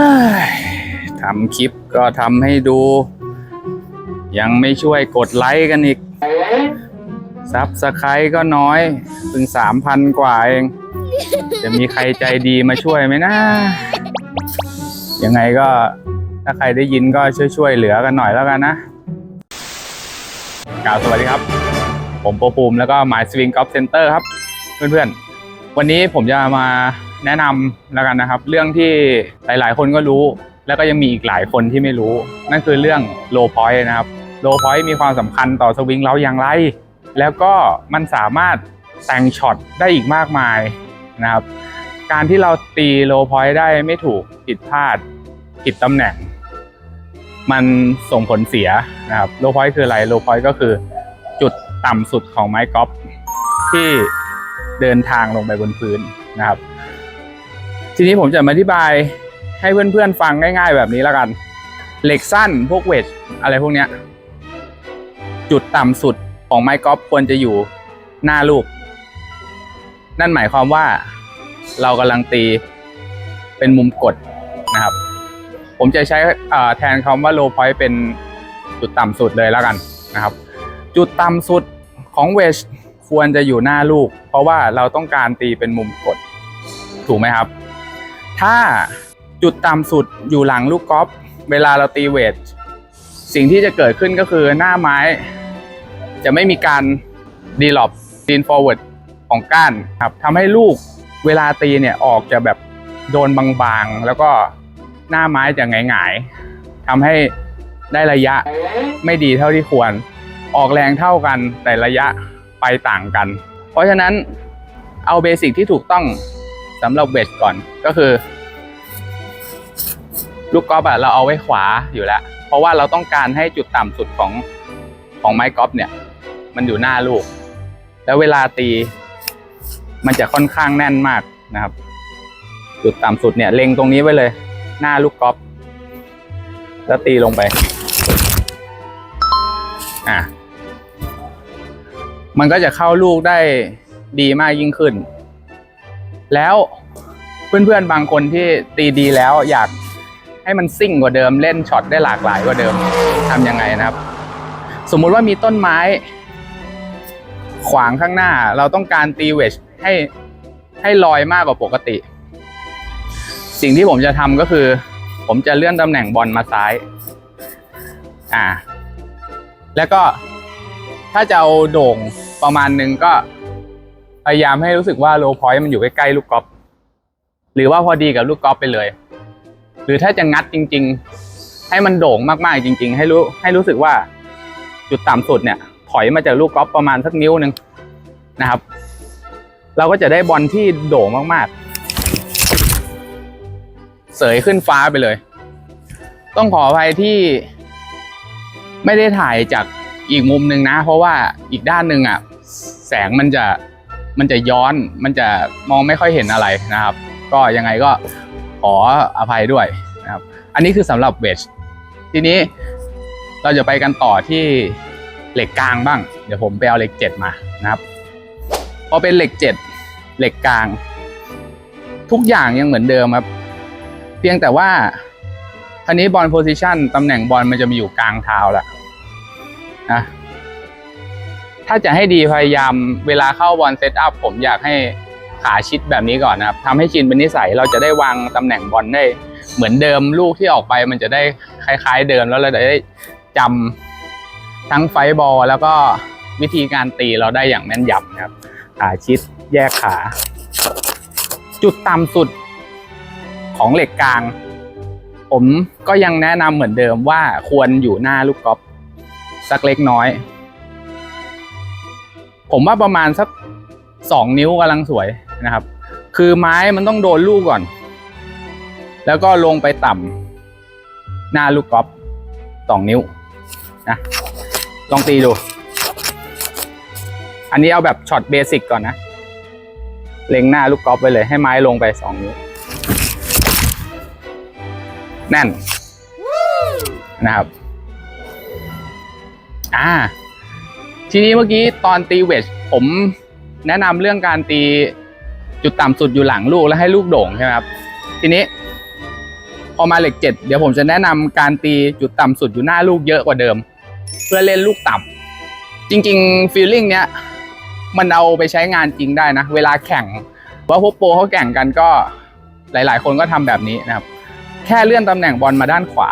้ทำคลิปก็ทำให้ดู ยังไม่ช่วยกดไลค์กันอีกซับสไครต์ก็น้อยเพิ่งสามพันกว่าเอง จะมีใครใจดีมาช่วยไหมนะ ยังไงก็ถ้าใครได้ยินก็ช่วยช่วยๆเหลือกันหน่อยแล้วกันนะกล่าวสวัสดีครับ ผมโปรภูมิแล้วก็ My Swing Golf Center ครับ เพื่อนๆ วันนี้ผมจะมา แนะนำแล้วกันนะครับ เรื่องที่หลาย ๆ คนก็รู้ แล้วก็ยังมีอีกหลายคนที่ไม่รู้ นั่นคือเรื่อง low point นะครับ low point มีความสำคัญต่อสวิงเราอย่างไร แล้วก็มันสามารถแต่งช็อตได้อีกมากมายนะครับ การที่เราตี low point ได้ไม่ถูกผิดพลาดผิดตำแหน่ง มันส่งผลเสียนะครับ low point คืออะไร low point ก็คือจุดต่ำสุดของไม้กอล์ฟที่เดินทางลงไปบนพื้นนะครับ ทีนี้ผมจะมาอธิบายให้เพื่อนๆฟังง่าย ๆ แบบนี้แล้วกัน เหล็กสั้นพวกเวทอะไรพวกเนี้ย จุดต่ำสุดของไม้กอล์ฟควรจะอยู่หน้าลูก นั่นหมายความว่าเรากำลังตีเป็นมุมกดนะครับ ผมจะใช้แทนคำว่า low point เป็นจุดต่ำสุดเลยแล้วกันนะครับ จุดต่ำสุดของเวชควรจะอยู่หน้าลูก เพราะว่าเราต้องการตีเป็นมุมกด ถูกไหมครับ ถ้าจุดต่ำสุดอยู่หลังลูกกอล์ฟเวลาเราตีเวทสิ่งที่จะเกิดขึ้นก็คือหน้าไม้ จะไม่มีการดีลอปดีนฟอร์เวิร์ดของก้านครับทำให้ลูกเวลาตีเนี่ยออกจะแบบโดนบางๆ แล้วก็หน้าไม้จะหงายๆทำให้ได้ระยะไม่ดีเท่าที่ควร ออกแรงเท่ากันแต่ระยะไปต่างกัน เพราะฉะนั้นเอาเบสิกที่ถูกต้อง สำหรับเวทก่อนก็คือ ลูกกอล์ฟอะเราเอาไว้ขวาอยู่แล้ว เพราะว่าเราต้องการให้จุดต่ำสุดของของไม้กอล์ฟเนี่ย มันอยู่หน้าลูก แล้วเวลาตีมันจะค่อนข้างแน่นมากนะครับ จุดต่ำสุดเนี่ยเล็งตรงนี้ไว้เลย หน้าลูกกอล์ฟแล้วตีลงไป อะ มันก็จะเข้าลูกได้ดีมากยิ่งขึ้น แล้วเพื่อนๆบางคนที่ตีดีแล้วอยากให้มันซิ่งกว่าเดิมเล่นช็อตได้หลากหลายกว่าเดิมทำยังไงนะครับ สมมุติว่ามีต้นไม้ ขวางข้างหน้า เราต้องการตีเวชให้ให้ลอยมากกว่าปกติ สิ่งที่ผมจะทำก็คือ ผมจะเลื่อนตำแหน่งบอลมาซ้าย อ่า แล้วก็ถ้าจะเอาโด่งประมาณนึงก็ พยายามให้รู้สึกว่าโลพอยต์มันอยู่ใกล้ๆลูกกอล์ฟหรือว่าพอดีกับลูกกอล์ฟไปเลย หรือถ้าจะงัดจริง ๆ ให้มันโด่งมากๆจริง ๆ ให้รู้ให้รู้สึกว่าจุดต่ำสุดเนี่ย ถอยมาจากลูกกอล์ฟประมาณสักนิ้วหนึ่งนะครับ เราก็จะได้บอลที่โด่งมากๆ เสยขึ้นฟ้าไปเลย ต้องขออภัยที่ไม่ได้ถ่ายจากอีกมุมหนึ่งนะ เพราะว่าอีกด้านหนึ่งอะ แสงมันจะ มันจะย้อนมันจะมองไม่ค่อยเห็นอะไรนะครับ ก็ยังไงก็ขออภัยด้วยนะครับ อันนี้คือสำหรับเวชทีนี้เราจะไปกันต่อที่เหล็กกลางบ้าง เดี๋ยวผมไปเอาเหล็กเจ็ดมานะครับ พอเป็นเหล็กเจ็ดเหล็กกลาง ทุกอย่างยังเหมือนเดิมครับ เพียงแต่ว่าคันนี้บอลโพซิชันตำแหน่งบอลมันจะมีอยู่กลางเท้าแหละนะ ถ้าจะให้ดีพยายามเวลาเข้าบอลเซตอัพผมอยากให้ขาชิดแบบนี้ก่อนนะครับทำให้ชินเป็นนิสัยเราจะได้วางตำแหน่งบอลได้ เหมือนเดิมลูกที่ออกไปมันจะได้คล้าย ๆ เดิมแล้วเราจะได้จำทั้งไฟบอลแล้วก็วิธีการตีเราได้อย่างแม่นยำนะครับขาชิดแยกขา จุดต่ำสุดของเหล็กกลาง ผมก็ยังแนะนำเหมือนเดิมว่าควรอยู่หน้าลูกกอล์ฟสักเล็กน้อย ผมว่าประมาณสักสองนิ้วกำลังสวยนะครับ คือไม้มันต้องโดนลูกก่อน แล้วก็ลงไปต่ำหน้าลูกกอล์ฟสองนิ้วนะลองตีดู อันนี้เอาแบบช็อตเบสิกก่อนนะ เล็งหน้าลูกกอล์ฟไปเลยให้ไม้ลงไปสองนิ้วแน่นนะครับ อ่า ทีนี้เมื่อกี้ตอนตีเวทผมแนะนำเรื่องการตีจุดต่ำสุดอยู่หลังลูกแล้วให้ลูกโด่งใช่ไหมครับ ทีนี้ พอมาเหล็กเจ็ดเดี๋ยวผมจะแนะนำการตีจุดต่ำสุดอยู่หน้าลูกเยอะกว่าเดิม เพื่อเล่นลูกต่ำจริงๆฟีลลิ่งเนี้ยมันเอาไปใช้งานจริงได้นะ เวลาแข่งว่าพวกโปรเขาแข่งกันก็หลาย ๆ คนก็ทำแบบนี้นะครับ แค่เลื่อนตำแหน่งบอลมาด้านขวา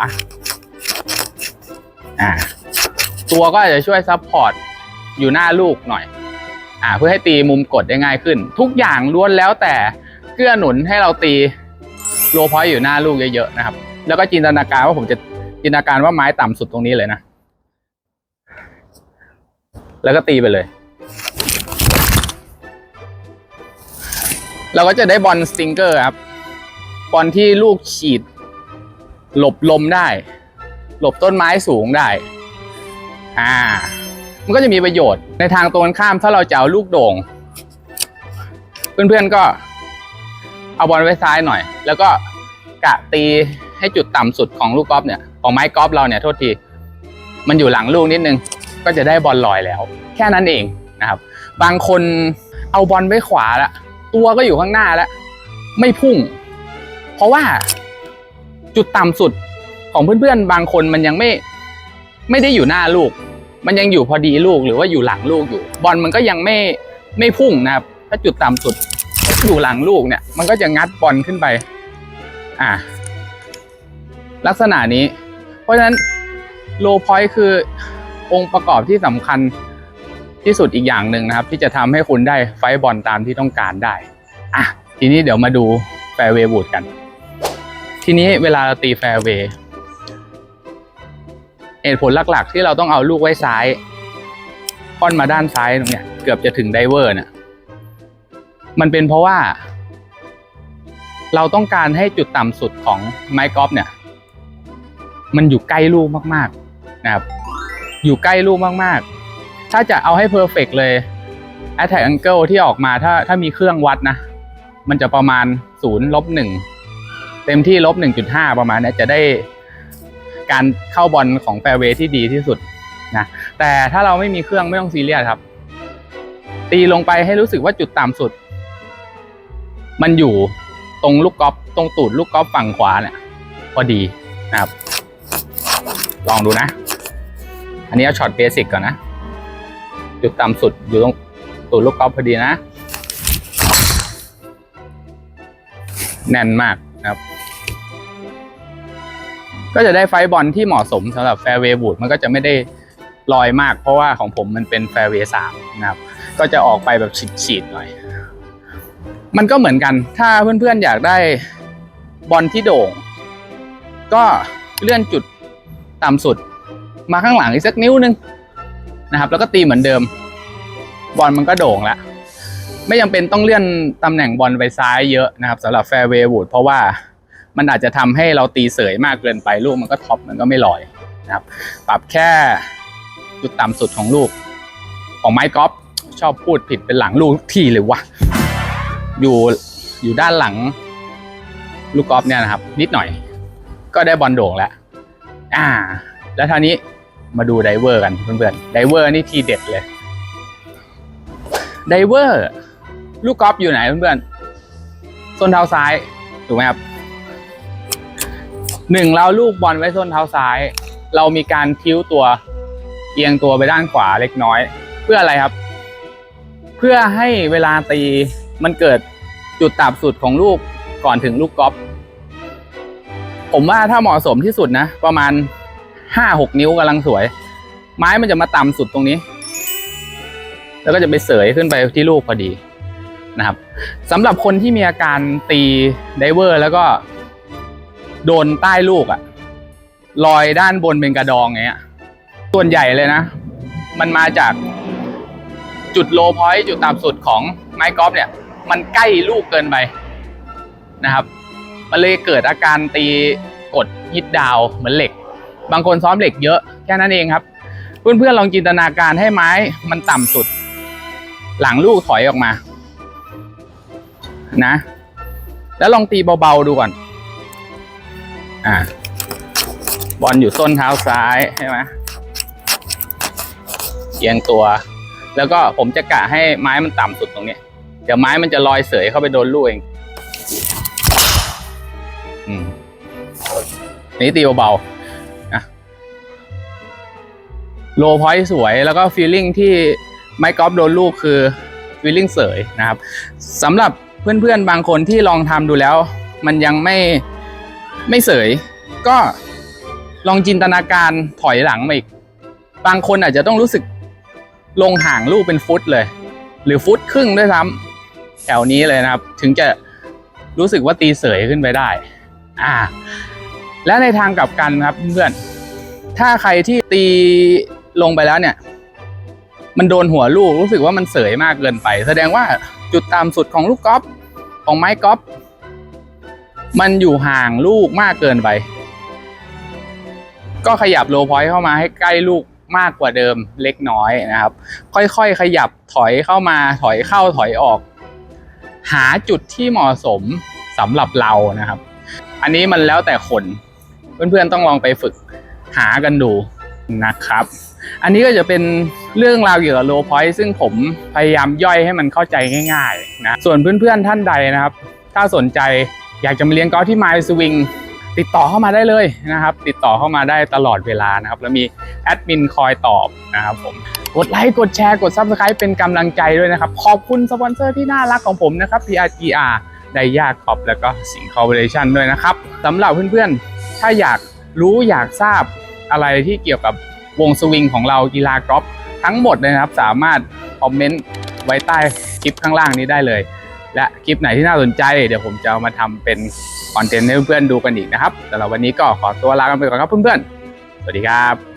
อ่าตัวก็อาจจะช่วยซับพอร์ต อยู่หน้าลูกหน่อย อ่า เพื่อให้ตีมุมกดได้ง่ายขึ้น ทุกอย่างล้วนแล้วแต่เกื้อหนุนให้เราตีโลพอยต์อยู่หน้าลูกเยอะๆนะครับ แล้วก็จินตนาการว่าผมจะจินตนาการว่าไม้ต่ำสุดตรงนี้เลยนะ แล้วก็ตีไปเลย เราก็จะได้บอลสติงเกอร์ครับ บอลที่ลูกฉีด หลบลมได้ หลบต้นไม้สูงได้ อ่า มันก็จะมีประโยชน์ในทางตรงกันข้ามถ้าเราจะเอาลูกโด่ง เพื่อนๆก็เอาบอลไว้ซ้ายหน่อย แล้วก็กะตีให้จุดต่ำสุดของลูกกอล์ฟเนี่ยของไม้กอล์ฟเราเนี่ยโทษทีมันอยู่หลังลูกนิดนึง ก็จะได้บอลลอยแล้ว แค่นั้นเองนะครับ บางคนเอาบอลไว้ขวาละตัวก็อยู่ข้างหน้าแล้ว ไม่พุ่ง เพราะว่าจุดต่ำสุดของเพื่อนๆ บางคนมันยังไม่ไม่ได้อยู่หน้าลูก มันยังอยู่พอดีลูกหรือว่าอยู่หลังลูกอยู่ บอลมันก็ยังไม่ไม่พุ่งนะครับ ถ้าจุดต่ำสุดอยู่หลังลูกเนี่ย มันก็จะงัดบอลขึ้นไป อ่า ลักษณะนี้ เพราะฉะนั้นโลพอยต์คือองค์ประกอบที่สำคัญที่สุดอีกอย่างหนึ่งนะครับ ที่จะทำให้คุณได้ไฟบอลตามที่ต้องการได้ อะ ทีนี้เดี๋ยวมาดูแฟร์เวย์บูดกัน ทีนี้เวลาเราตีแฟร์เวย์ เหตุผลหลักๆ ที่เราต้องเอาลูกไว้ซ้ายค่อนมาด้านซ้ายตรงเนี้ยเกือบจะถึงไดเวอร์เนี่ยมันเป็นเพราะว่า เราต้องการให้จุดต่ำสุดของไม้กอล์ฟเนี่ย มันอยู่ใกล้ลูกมากๆนะครับ อยู่ใกล้ลูกมากๆ ถ้าจะเอาให้เพอร์เฟกเลย attack angle ที่ออกมาถ้าถ้ามีเครื่องวัดนะ มันจะประมาณ0ลบ1เต็มที่ลบ1.5 ประมาณนี้จะได้ การเข้าบอลของแฟร์เวย์ที่ดีที่สุดนะแต่ถ้าเราไม่มีเครื่องไม่ต้องซีเรียสครับ ตีลงไปให้รู้สึกว่าจุดต่ำสุด มันอยู่ตรงลูกกอล์ฟตรงตูดลูกกอล์ฟฝั่งขวาเนี่ยพอดีนะครับ ลองดูนะ อันนี้เอาช็อตเบสิกก่อนนะ จุดต่ำสุดอยู่ตรงตูดลูกกอล์ฟพอดีนะ แน่นมากนะครับ ก็จะได้ไฟบอลที่เหมาะสมสำหรับแฟร์เวย์บูดมันก็จะไม่ได้ลอยมาก เพราะว่าของผมมันเป็นแฟร์เวย์สามนะครับ ก็จะออกไปแบบฉีดๆหน่อย มันก็เหมือนกันถ้าเพื่อนๆอยากได้บอลที่โด่ง ก็เลื่อนจุดต่ำสุด มาข้างหลังอีกสักนิ้วนึงนะครับ แล้วก็ตีเหมือนเดิม บอลมันก็โด่งแล้วไม่จำเป็นต้องเลื่อนตำแหน่งบอลไปซ้ายเยอะนะครับสำหรับแฟร์เวย์วูดเพราะว่า มันอาจจะทำให้เราตีเสยมากเกินไปลูกมันก็ท็อปมันก็ไม่ลอยนะครับ ปรับแค่จุดต่ำสุดของลูก ของไม้กอล์ฟชอบพูดผิดเป็นหลังลูกทุกทีเลยวะอยู่อยู่ด้านหลังลูกกอล์ฟเนี่ยนะครับ นิดหน่อย ก็ได้บอลโด่งแล้วอ่า แล้วท่านี้มาดูไดเวอร์กันเพื่อนๆไดเวอร์นี่ทีเด็ดเลยไดเวอร์ลูกกอล์ฟอยู่ไหนเพื่อนๆส้นเท้าซ้ายถูกไหมครับ หนึ่งเราลูกบอลไว้ส้นเท้าซ้าย เรามีการทิ้วตัวเอียงตัวไปด้านขวาเล็กน้อย เพื่ออะไรครับ เพื่อให้เวลาตีมันเกิดจุดต่ำสุดของลูกก่อนถึงลูกกอล์ฟผมว่าถ้าเหมาะสมที่สุดนะ ประมาณห้าหกนิ้วกำลังสวย ไม้มันจะมาต่ำสุดตรงนี้ แล้วก็จะไปเสยขึ้นไปที่ลูกพอดีนะครับสำหรับคนที่มีอาการตีไดเวอร์แล้วก็ โดนใต้ลูกอะลอยด้านบนเป็นกระดองอย่างเงี้ย ส่วนใหญ่เลยนะ มันมาจากจุดโลพอยต์จุดต่ำสุดของไม้กอล์ฟเนี่ย มันใกล้ลูกเกินไปนะครับ มันเลยเกิดอาการตีกดฮิตดาวเหมือนเหล็ก บางคนซ้อมเหล็กเยอะแค่นั้นเองครับ เพื่อนๆลองจินตนาการให้ไม้มันต่ำสุด หลังลูกถอยออกมา นะ แล้วลองตีเบาๆดูก่อน อ่าบอลอยู่ส้นเท้าซ้ายใช่ไหมเอียงตัว แล้วก็ผมจะกะให้ไม้มันต่ำสุดตรงนี้ เดี๋ยวไม้มันจะลอยเสยเข้าไปโดนลูกเองอืมนนี้ตีเบาๆนะโลพอยสวยแล้วก็ฟีลลิ่งที่ไมค์กอล์ฟโดนลูกคือฟีลลิ่งเสยนะครับสำหรับเพื่อนๆบางคนที่ลองทำดูแล้ว มันยังไม่ ไม่เสย ก็ลองจินตนาการถอยหลังมาอีก บางคนอาจจะต้องรู้สึกลงห่างลูกเป็นฟุตเลย หรือฟุตครึ่งด้วยซ้ำแถวนี้เลยนะครับ ถึงจะรู้สึกว่าตีเสยขึ้นไปได้ อ่า และในทางกลับกันครับเพื่อนถ้าใครที่ตีลงไปแล้วเนี่ย มันโดนหัวลูกรู้สึกว่ามันเสยมากเกินไป แสดงว่าจุดต่ำสุดของลูกกอล์ฟของไม้กอล์ฟ มันอยู่ห่างลูกมากเกินไป ก็ขยับโลพอยต์เข้ามาให้ใกล้ลูกมากกว่าเดิมเล็กน้อยนะครับ ค่อยๆ ขยับถอยเข้ามาถอยเข้าถอยออก หาจุดที่เหมาะสมสำหรับเรานะครับ อันนี้มันแล้วแต่คนเพื่อนๆต้องลองไปฝึกหากันดูนะครับ อันนี้ก็จะเป็นเรื่องราวเกี่ยวกับโลพอยต์ซึ่งผมพยายามย่อยให้มันเข้าใจง่าย ๆ นะ ส่วนเพื่อนๆท่านใดนะครับ ถ้าสนใจ อยากจะมาเรียนกอล์ฟที่ My Swing ติดต่อเข้ามาได้เลยนะครับ ติดต่อเข้ามาได้ตลอดเวลานะครับ แล้วมีแอดมินคอยตอบนะครับผมกดไลค์กดแชร์กด Subscribe เป็นกำลังใจด้วยนะครับ ขอบคุณสปอนเซอร์ที่น่ารักของผมนะครับ PRGR ไดยาคอปแล้วก็สิงคอร์ปอเรชั่นด้วยนะครับสำหรับเพื่อนๆ ถ้าอยากรู้อยากทราบอะไรที่เกี่ยวกับวงสวิงของเรากีฬากอล์ฟทั้งหมดเลยนะครับ สามารถคอมเมนต์ไว้ใต้คลิปข้างล่างนี้ได้เลย และคลิปไหนที่น่าสนใจ เดี๋ยวผมจะเอามาทำเป็นคอนเทนต์ให้เพื่อนๆดูกันอีกนะครับแต่เราวันนี้ก็ขอตัวลากันไปก่อนครับเพื่อนๆ สวัสดีครับ